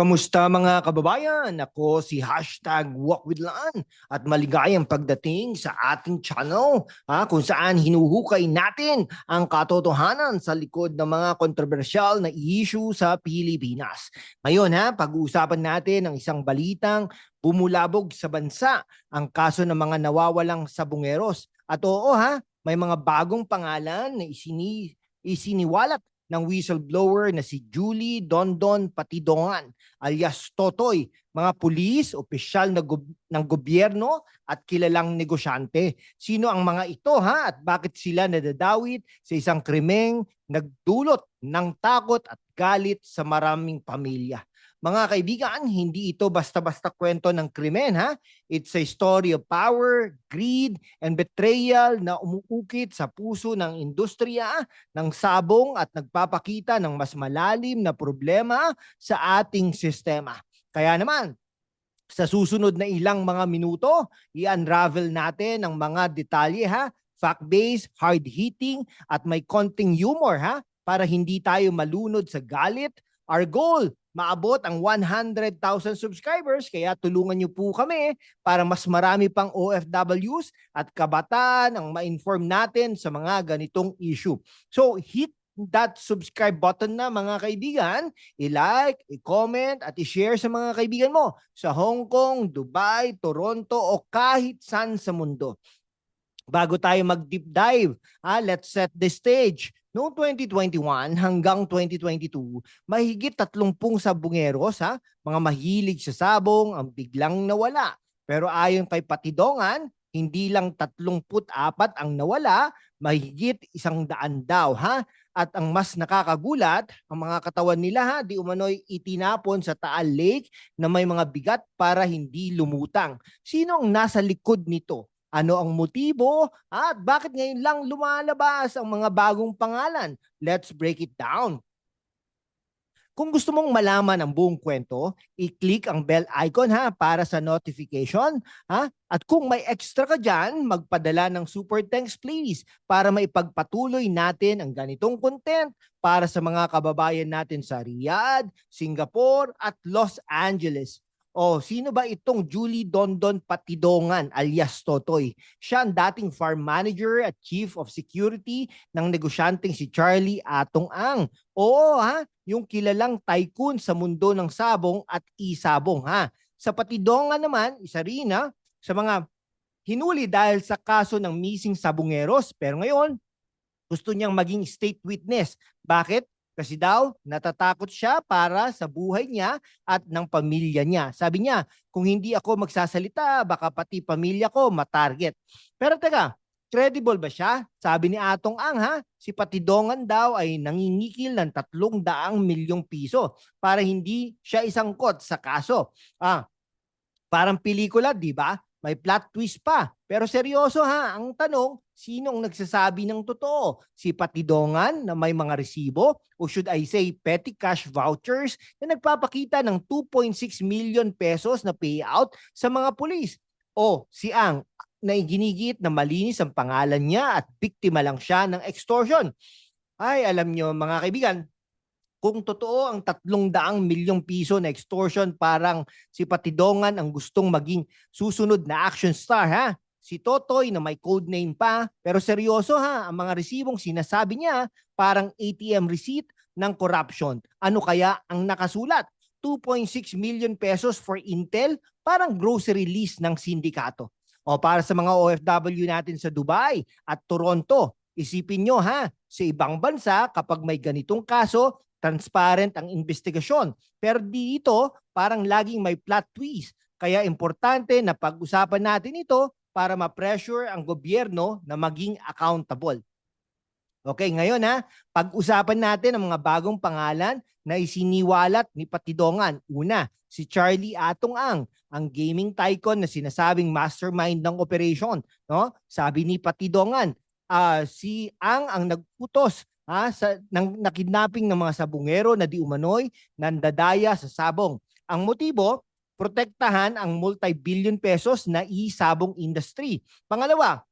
Kamusta mga kababayan? Ako si Hashtag Walk with Laan at maligayang pagdating sa ating channel ha, kung saan hinuhukay natin ang katotohanan sa likod ng mga kontrobersyal na issue sa Pilipinas. Ngayon ha, pag-uusapan natin ang isang balitang bumulabog sa bansa ang kaso ng mga nawawalang sabungeros. At oo ha, may mga bagong pangalan na isini, isiniwalat ng whistleblower na si Julie Dondon Patidongan alias Totoy, mga pulis, opisyal na gob- ng gobyerno at kilalang negosyante. Sino ang mga ito ha at bakit sila nadadawit sa isang krimeng nagdulot ng takot at galit sa maraming pamilya. Mga kaibigan, hindi ito basta-basta kwento ng krimen ha. It's a story of power, greed, and betrayal na umuukit sa puso ng industriya ng sabong at nagpapakita ng mas malalim na problema sa ating sistema. Kaya naman, sa susunod na ilang mga minuto, i-unravel natin ang mga detalye ha, fact-based, hard-hitting at may konting humor ha para hindi tayo malunod sa galit. Our goal, maabot ang 100,000 subscribers kaya tulungan niyo po kami para mas marami pang OFWs at kabataan ang ma-inform natin sa mga ganitong issue. So hit that subscribe button na mga kaibigan, i-like, i-comment at i-share sa mga kaibigan mo sa Hong Kong, Dubai, Toronto o kahit saan sa mundo. Bago tayo mag-deep dive, ah, let's set the stage. Noong 2021 hanggang 2022, mahigit 30 sabungeros, ha, mga mahilig sa sabong ang biglang nawala. Pero ayon kay Patidongan, hindi lang 34 ang nawala, mahigit isang daan daw ha. At ang mas nakakagulat, ang mga katawan nila ha, di umano'y itinapon sa Taal Lake na may mga bigat para hindi lumutang. Sino ang nasa likod nito? Ano ang motibo? At bakit ngayon lang lumalabas ang mga bagong pangalan? Let's break it down. Kung gusto mong malaman ang buong kwento, i-click ang bell icon ha para sa notification ha. At kung may extra ka dyan, magpadala ng super thanks please para maipagpatuloy natin ang ganitong content para sa mga kababayan natin sa Riyadh, Singapore at Los Angeles. O, sino ba itong Julie Dondon Patidongan alias Totoy? Siya ang dating farm manager at chief of security ng negosyanteng si Charlie Atong Ang. Oo ha, yung kilalang tycoon sa mundo ng sabong at isabong ha. Sa Patidongan naman, isa rin ha, sa mga hinuli dahil sa kaso ng missing sabungeros. Pero ngayon, gusto niyang maging state witness. Bakit? Kasi daw, natatakot siya para sa buhay niya at ng pamilya niya. Sabi niya, kung hindi ako magsasalita, baka pati pamilya ko matarget. Pero teka, credible ba siya? Sabi ni Atong Ang ha, si Patidongan daw ay nangingikil ng tatlong daang milyong piso para hindi siya isangkot sa kaso. Ah, parang pelikula, di ba? May plot twist pa. Pero seryoso ha, ang tanong, sinong nagsasabi ng totoo? Si Patidongan na may mga resibo o should I say petty cash vouchers na nagpapakita ng 2.6 million pesos na payout sa mga pulis? O si Ang na ginigit na malinis ang pangalan niya at biktima lang siya ng extortion? Ay, alam nyo mga kaibigan, kung totoo ang tatlong daang milyong piso na extortion, parang si Patidongan ang gustong maging susunod na action star ha. Si Totoy na may code name pa, pero seryoso ha, ang mga resibong sinasabi niya parang ATM receipt ng corruption. Ano kaya ang nakasulat? 2.6 million pesos for Intel, parang grocery list ng sindikato. O para sa mga OFW natin sa Dubai at Toronto, isipin nyo ha, sa ibang bansa kapag may ganitong kaso, transparent ang investigasyon. Pero dito, parang laging may plot twist. Kaya importante na pag-usapan natin ito para ma-pressure ang gobyerno na maging accountable. Okay, ngayon ha, pag-usapan natin ang mga bagong pangalan na isiniwalat ni Patidongan. Una, si Charlie Atong Ang, ang gaming tycoon na sinasabing mastermind ng operation. No? Sabi ni Patidongan, ah, si Ang ang nagputos ha, sa, ng nakidnapping ng mga sabungero na di umano'y nandadaya sa sabong. Ang motibo, protektahan ang multi-billion pesos na isabong industry. Pangalawa,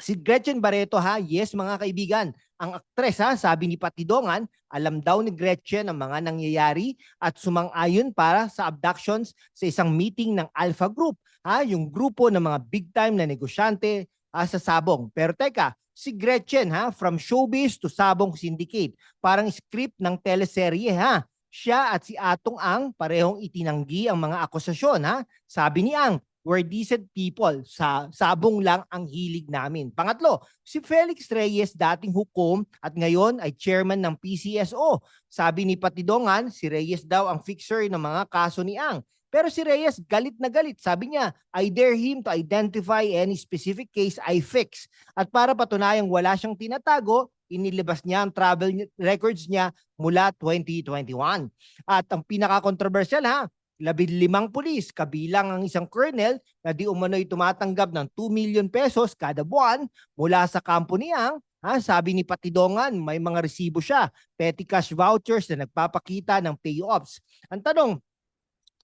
si Gretchen Barreto ha, yes mga kaibigan, Ang aktres ha, sabi ni Patidongan, alam daw ni Gretchen ang mga nangyayari at sumang-ayon para sa abductions sa isang meeting ng Alpha Group, ha, yung grupo ng mga big time na negosyante ah, sa Sabong. Pero teka, si Gretchen ha, from showbiz to Sabong Syndicate, parang script ng teleserye ha. Siya at si Atong Ang parehong itinanggi ang mga akusasyon ha. Sabi ni Ang, we're decent people. Sa sabong lang ang hilig namin. Pangatlo, si Felix Reyes dating hukom at ngayon ay chairman ng PCSO. Sabi ni Patidongan, si Reyes daw ang fixer ng mga kaso ni Ang. Pero si Reyes galit na galit. Sabi niya, I dare him to identify any specific case I fix. At para patunayang wala siyang tinatago, inilabas niya ang travel records niya mula 2021. At ang pinaka-controversial ha, labing limang pulis, kabilang ang isang colonel na di umano'y tumatanggap ng 2 million pesos kada buwan mula sa kampo ha, sabi ni Patidongan, may mga resibo siya, petty cash vouchers na nagpapakita ng payoffs. Ang tanong,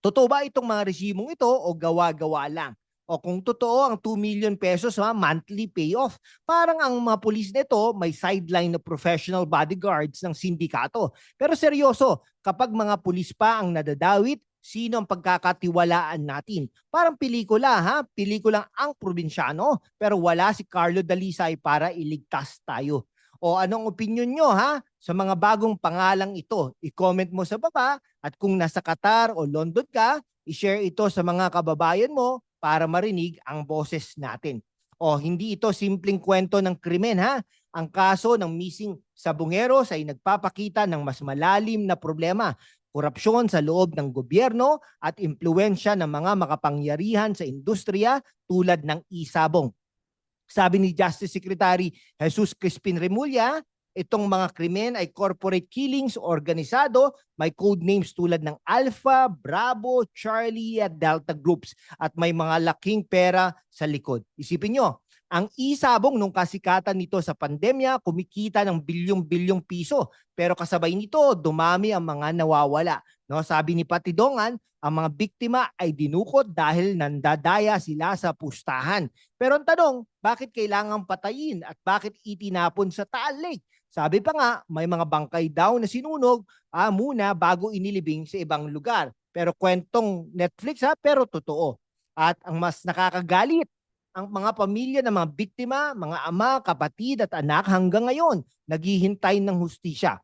totoo ba itong mga resibong ito o gawa-gawa lang? O kung totoo ang 2 million pesos ha, monthly payoff, parang ang mga pulis nito may sideline na professional bodyguards ng sindikato. Pero seryoso, kapag mga pulis pa ang nadadawit, sino ang pagkakatiwalaan natin? Parang pelikula ha, pelikulang ang probinsyano, pero wala si Carlo Dalisay para iligtas tayo. O anong opinion nyo ha sa mga bagong pangalang ito? I-comment mo sa baba at kung nasa Qatar o London ka, i-share ito sa mga kababayan mo para marinig ang boses natin. O hindi ito simpleng kwento ng krimen ha. Ang kaso ng missing sabungeros ay nagpapakita ng mas malalim na problema korupsyon sa loob ng gobyerno at impluensya ng mga makapangyarihan sa industriya tulad ng isabong. Sabi ni Justice Secretary Jesus Crispin Remulla, itong mga krimen ay corporate killings organisado, may code names tulad ng Alpha, Bravo, Charlie at Delta groups at may mga laking pera sa likod. Isipin nyo, ang isabong nung kasikatan nito sa pandemya, kumikita ng bilyong-bilyong piso. Pero kasabay nito, dumami ang mga nawawala. No, sabi ni Patidongan, ang mga biktima ay dinukot dahil nandadaya sila sa pustahan. Pero ang tanong, bakit kailangang patayin at bakit itinapon sa Taal Lake? Sabi pa nga, may mga bangkay daw na sinunog ah, muna bago inilibing sa ibang lugar. Pero kwentong Netflix ha, pero totoo. At ang mas nakakagalit, ang mga pamilya ng mga biktima, mga ama, kapatid at anak hanggang ngayon naghihintay ng hustisya.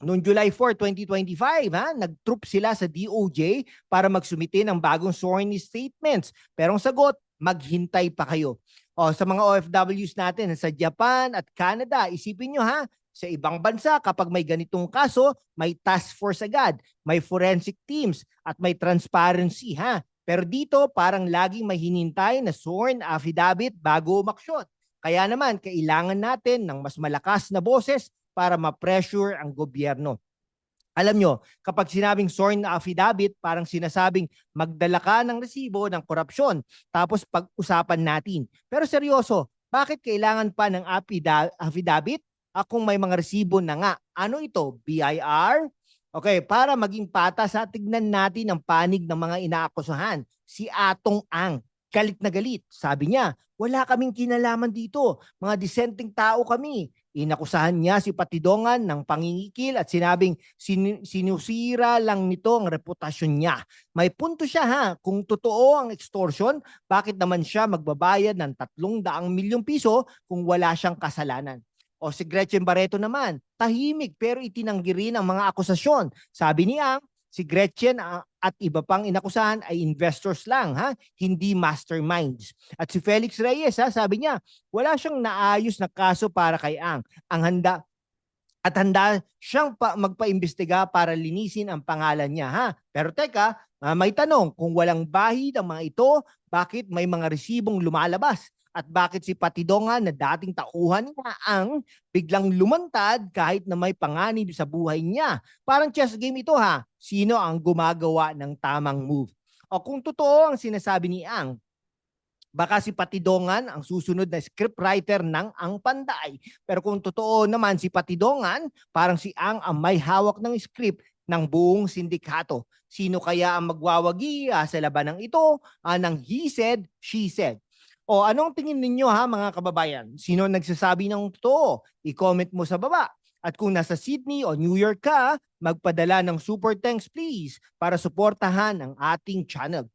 Noong July 4, 2025, ha, nag-troop sila sa DOJ para magsumite ng bagong sworn statements. Pero ang sagot, maghintay pa kayo. O, sa mga OFWs natin sa Japan at Canada, isipin nyo ha, sa ibang bansa kapag may ganitong kaso, may task force agad, may forensic teams at may transparency ha. Pero dito parang laging may hinintay na sworn affidavit bago umaksyon. Kaya naman kailangan natin ng mas malakas na boses para ma-pressure ang gobyerno. Alam nyo, kapag sinabing sworn affidavit, parang sinasabing magdala ka ng resibo ng korupsyon tapos pag-usapan natin. Pero seryoso, bakit kailangan pa ng affida- affidavit? Kung may mga resibo na nga. Ano ito? BIR? Okay, para maging patas, ha, tignan natin ang panig ng mga inaakusahan. Si Atong Ang, galit na galit. Sabi niya, wala kaming kinalaman dito. Mga disenteng tao kami. Inakusahan niya si Patidongan ng pangingikil at sinabing sin- sinusira lang nito ang reputasyon niya. May punto siya ha, kung totoo ang extortion, bakit naman siya magbabayad ng 300 milyong piso kung wala siyang kasalanan? O si Gretchen Barreto naman, tahimik pero itinanggi rin ang mga akusasyon. Sabi niya, si Gretchen ah, at iba pang inakusahan ay investors lang, ha? hindi masterminds. At si Felix Reyes, ha, sabi niya, wala siyang naayos na kaso para kay Ang. Ang handa at handa siyang pa, magpaimbestiga para linisin ang pangalan niya. Ha? Pero teka, ah, may tanong, kung walang bahid ang mga ito, bakit may mga resibong lumalabas? At bakit si Patidonga na dating tauhan niya ang biglang lumantad kahit na may panganib sa buhay niya? Parang chess game ito ha. Sino ang gumagawa ng tamang move? O kung totoo ang sinasabi ni Ang, baka si Patidongan ang susunod na scriptwriter ng Ang Panday. Pero kung totoo naman si Patidongan, parang si Ang ang may hawak ng script ng buong sindikato. Sino kaya ang magwawagi ah, sa labanang ito ah, ng he said, she said? O anong tingin ninyo ha mga kababayan? Sino nagsasabi ng totoo? I-comment mo sa baba. At kung nasa Sydney o New York ka, magpadala ng super thanks please para suportahan ang ating channel.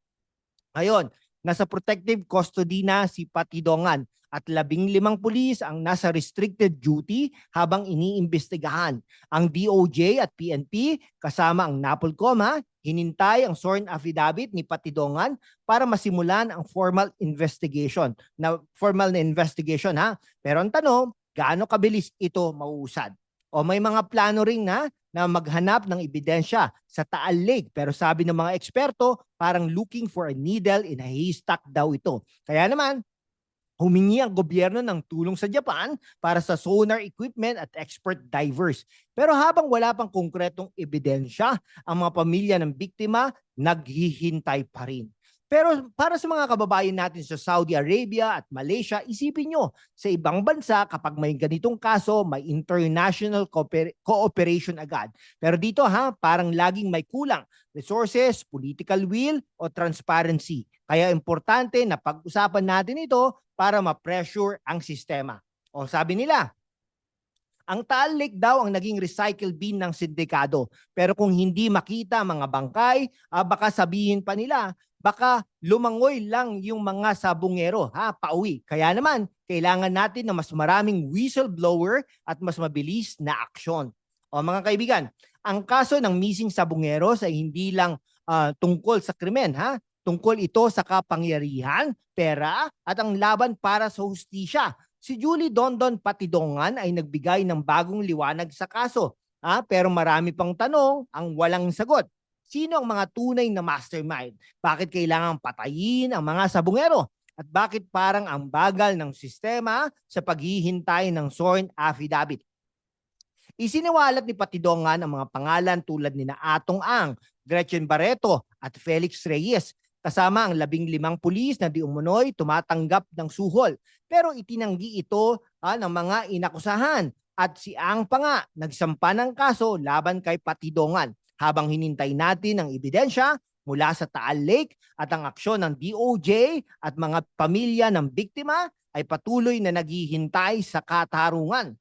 Ngayon, nasa protective custody na si Patidongan at labing limang pulis ang nasa restricted duty habang iniimbestigahan. Ang DOJ at PNP kasama ang NAPOLCOM hinintay ang sworn affidavit ni Patidongan para masimulan ang formal investigation. Na formal na investigation ha. Pero ang tanong, gaano kabilis ito mauusad? O may mga plano ring na na maghanap ng ebidensya sa Taal Lake. Pero sabi ng mga eksperto, parang looking for a needle in a haystack daw ito. Kaya naman, humingi ang gobyerno ng tulong sa Japan para sa sonar equipment at expert divers. Pero habang wala pang konkretong ebidensya, ang mga pamilya ng biktima naghihintay pa rin. Pero para sa mga kababayan natin sa Saudi Arabia at Malaysia, isipin nyo, sa ibang bansa kapag may ganitong kaso, may international cooper- cooperation agad. Pero dito ha, parang laging may kulang. Resources, political will, o transparency. Kaya importante na pag-usapan natin ito para ma-pressure ang sistema. O sabi nila, ang Taal Lake daw ang naging recycle bin ng sindikado. Pero kung hindi makita mga bangkay, ah, baka sabihin pa nila, baka lumangoy lang yung mga sabungero, ha, pauwi. Kaya naman, kailangan natin ng mas maraming whistleblower at mas mabilis na aksyon. O mga kaibigan, ang kaso ng missing sabungeros ay hindi lang ah, tungkol sa krimen, ha? Tungkol ito sa kapangyarihan, pera at ang laban para sa hustisya. Si Julie Dondon Patidongan ay nagbigay ng bagong liwanag sa kaso. Ah, pero marami pang tanong ang walang sagot. Sino ang mga tunay na mastermind? Bakit kailangan patayin ang mga sabungero? At bakit parang ang bagal ng sistema sa paghihintay ng sworn affidavit? Isiniwalat ni Patidongan ang mga pangalan tulad ni na Atong Ang, Gretchen Barreto at Felix Reyes kasama ang labing limang pulis na di umunoy tumatanggap ng suhol. Pero itinanggi ito ah, ng mga inakusahan at si Ang pa nga nagsampa ng kaso laban kay Patidongan habang hinintay natin ang ebidensya mula sa Taal Lake at ang aksyon ng DOJ at mga pamilya ng biktima ay patuloy na naghihintay sa katarungan.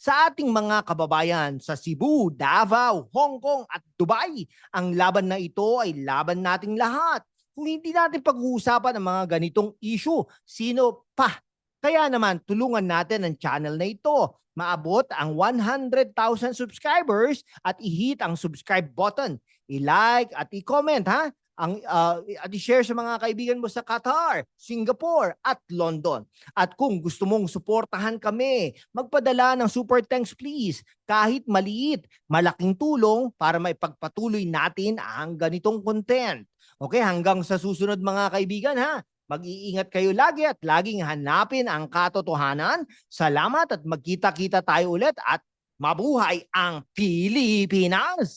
Sa ating mga kababayan sa Cebu, Davao, Hong Kong at Dubai, ang laban na ito ay laban nating lahat. Kung hindi natin pag-uusapan ang mga ganitong issue, sino pa? Kaya naman, tulungan natin ang channel na ito. Maabot ang 100,000 subscribers at i-hit ang subscribe button. I-like at i-comment ha ang uh, at i-share sa mga kaibigan mo sa Qatar, Singapore at London. At kung gusto mong suportahan kami, magpadala ng super thanks please. Kahit maliit, malaking tulong para maipagpatuloy natin ang ganitong content. Okay, hanggang sa susunod mga kaibigan ha. Mag-iingat kayo lagi at laging hanapin ang katotohanan. Salamat at magkita-kita tayo ulit at mabuhay ang Pilipinas!